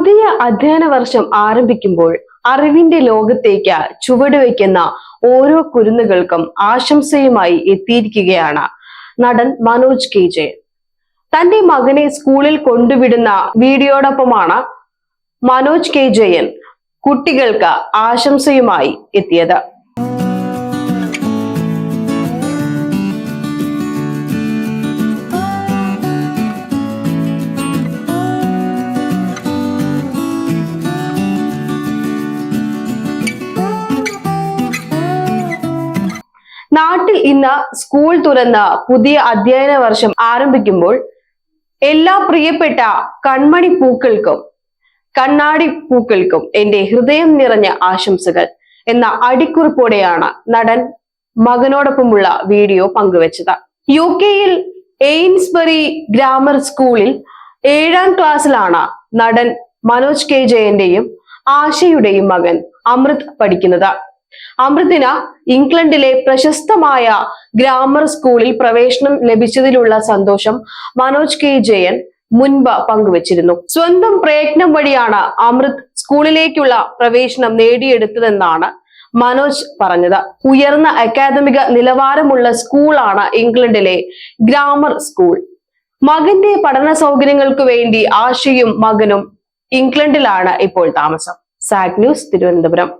പുതിയ അധ്യയന വർഷം ആരംഭിക്കുമ്പോൾ അറിവിന്റെ ലോകത്തേക്ക് ചുവടുവെക്കുന്ന ഓരോ കുരുന്നുകൾക്കും ആശംസയുമായി എത്തിയിരിക്കുകയാണ് നടൻ മനോജ് കെ ജെ. തന്റെ മകനെ സ്കൂളിൽ കൊണ്ടുവിടുന്ന വീഡിയോടൊപ്പമാണ് മനോജ് കെ ജയൻ കുട്ടികൾക്ക് ആശംസയുമായി എത്തിയത്. നാട്ടിൽ ഇന്ന് സ്കൂൾ തുറന്ന പുതിയ അധ്യയന വർഷം ആരംഭിക്കുമ്പോൾ എല്ലാ പ്രിയപ്പെട്ട കൺമണി പൂക്കൾക്കും കണ്ണാടി പൂക്കൾക്കും എന്റെ ഹൃദയം നിറഞ്ഞ ആശംസകൾ എന്ന അടിക്കുറിപ്പോടെയാണ് നടൻ മകനോടൊപ്പമുള്ള വീഡിയോ പങ്കുവച്ചത്. യു കെയിൽ എയിൻസ്ബറി ഗ്രാമർ സ്കൂളിൽ ഏഴാം ക്ലാസ്സിലാണ് നടൻ മനോജ് കെ ജയന്റെയും ആശയുടെയും മകൻ അമൃത് പഠിക്കുന്നത്. അമൃതിന് ഇംഗ്ലണ്ടിലെ പ്രശസ്തമായ ഗ്രാമർ സ്കൂളിൽ പ്രവേശനം ലഭിച്ചതിലുള്ള സന്തോഷം മനോജ് കെ ജയൻ മുൻപ് പങ്കുവച്ചിരുന്നു. സ്വന്തം പ്രയത്നം വഴിയാണ് അമൃത് സ്കൂളിലേക്കുള്ള പ്രവേശനം നേടിയെടുത്തതെന്നാണ് മനോജ് പറഞ്ഞത്. ഉയർന്ന അക്കാദമിക നിലവാരമുള്ള സ്കൂളാണ് ഇംഗ്ലണ്ടിലെ ഗ്രാമർ സ്കൂൾ. മകന്റെ പഠന സൗകര്യങ്ങൾക്ക് വേണ്ടി ആശയും മകനും ഇംഗ്ലണ്ടിലാണ് ഇപ്പോൾ താമസം. Sag news Thiruvananthapuram.